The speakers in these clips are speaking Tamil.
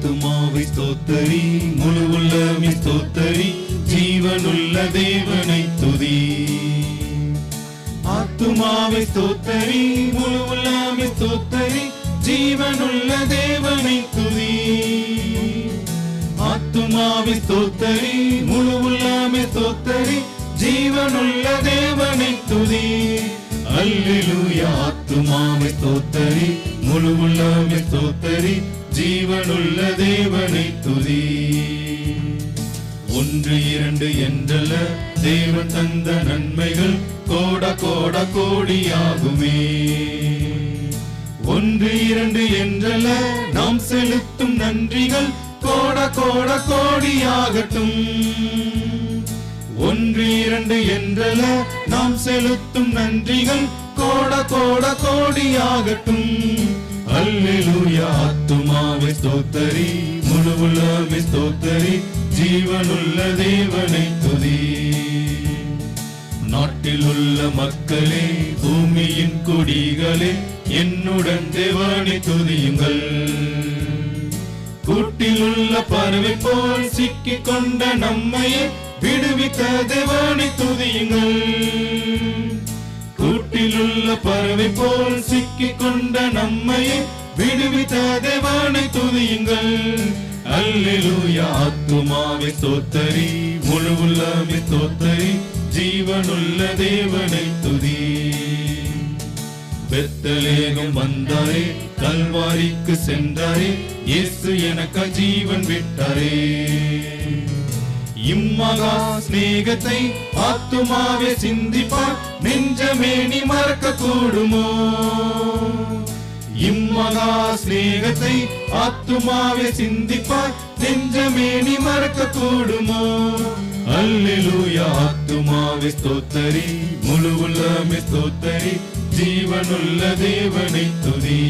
ஆத்துமாவை ஸ்தோத்தரி முழு உள்ளமே ஸ்தோத்தரி ஜீவனுள்ள தேவனை துதி. ஆத்துமாவை ஸ்தோத்தரி முழு உள்ளமே ஸ்தோத்தரி ஜீவனுள்ள தேவனை துதி. ஆத்துமாவை ஸ்தோத்தரி முழு உள்ளமே ஸ்தோத்தரி ஜீவனுள்ள தேவனை துதி. அல்லேலூயா ஆத்துமாவை ஸ்தோத்தரி முழு உள்ளமே ஸ்தோத்தரி ஜீவனுள்ள தேவனை துதி. ஒன்று இரண்டு என்றல்ல தேவன் தந்த நன்மைகள் கோட கோட கோடியாகுமே. ஒன்று இரண்டு என்றல்ல நாம் செலுத்தும் நன்றிகள் கோட கோட கோடியாகட்டும். ஒன்று இரண்டு என்றல நாம் செலுத்தும் நன்றிகள் கோட கோட கோடியாகட்டும். அல்லேலூயா ஆத்துமாவை ஸ்தோத்தரி. முழு உலகமே ஸ்தோத்தரி. ஜீவனுள்ள தேவனை துதி. நாட்டில் உள்ள மக்களே பூமியின் கொடிகளே என்னுடன் தேவனை துதியுங்கள். கூட்டில் உள்ள பறவை போல் சிக்கிக் கொண்ட நம்மையே விடுவித்த தேவனை துதியுங்கள். கூட்டில் பறவை போல் சிக்கிக் கொண்ட நம்மை விடுவித்த தேவானை துதியுங்கள். அல்லேலூயா ஆத்துமாவை ஸ்தோத்தரி முழு உள்ளமே ஸ்தோத்தரி ஜீவனுள்ள தேவனை துதி. பெத்தலேகம் வந்தாரே கல்வாரிக்கு சென்றாரே இயேசு எனக்கு ஜீவன் விட்டாரே. இம்மகா சிநேகத்தை ஆத்துமாவே சிந்திப்பார். நெஞ்சமே நீ மறக்க கூடுமோ இம்மகா சிநேகத்தை ஆத்துமாவே சிந்திப்பார். நெஞ்சமே நீ மறக்க கூடுமோ அல்லேலூயா ஆத்துமாவே ஸ்தோத்தரி. முழு உள்ளமே ஸ்தோத்தரி. ஜீவனுள்ள தேவனை துதி.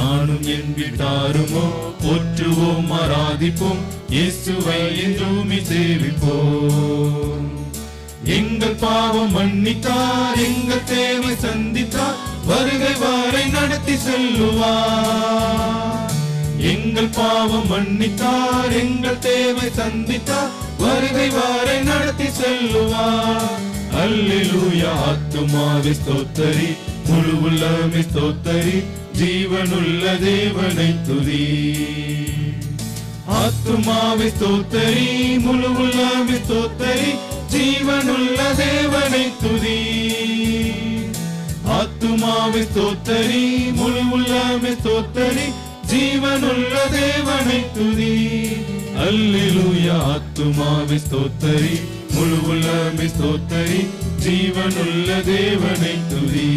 நானும் என் வீட்டாருமோ போற்றுவோம் ஆராதிப்போம். இயேசுவை என்றுமே சேவிப்போம். எங்கள் பாவம் மன்னித்தார் எங்கள் தேவை சந்தித்தார். வருகை வாரை நடத்தி செல்லுவார். எங்கள் பாவம் மன்னித்தார் எங்கள் தேவை சந்தித்தார். வருகை வாரை நடத்தி செல்லுவார். அல்லேலூயா ஆத்துமாவை ஸ்தோத்தரி. முழு உள்ளமே ஸ்தோத்தரி ஜீவனுள்ள தேவனை துதி. ஆத்துமாவை தோத்தரி முழு உள்ளமே ஸ்தோத்தரி ஜீவனுள்ள தேவனை துதி. ஆத்துமாவை தோத்தரி முழு உள்ளமே ஸ்தோத்தரி ஜீவனுள்ள தேவனை துதி. அல்லிலுயா ஆத்துமாவை தோத்தரி முழு உள்ளமே ஸ்தோத்தரி ஜீவனுள்ள தேவனை துதி.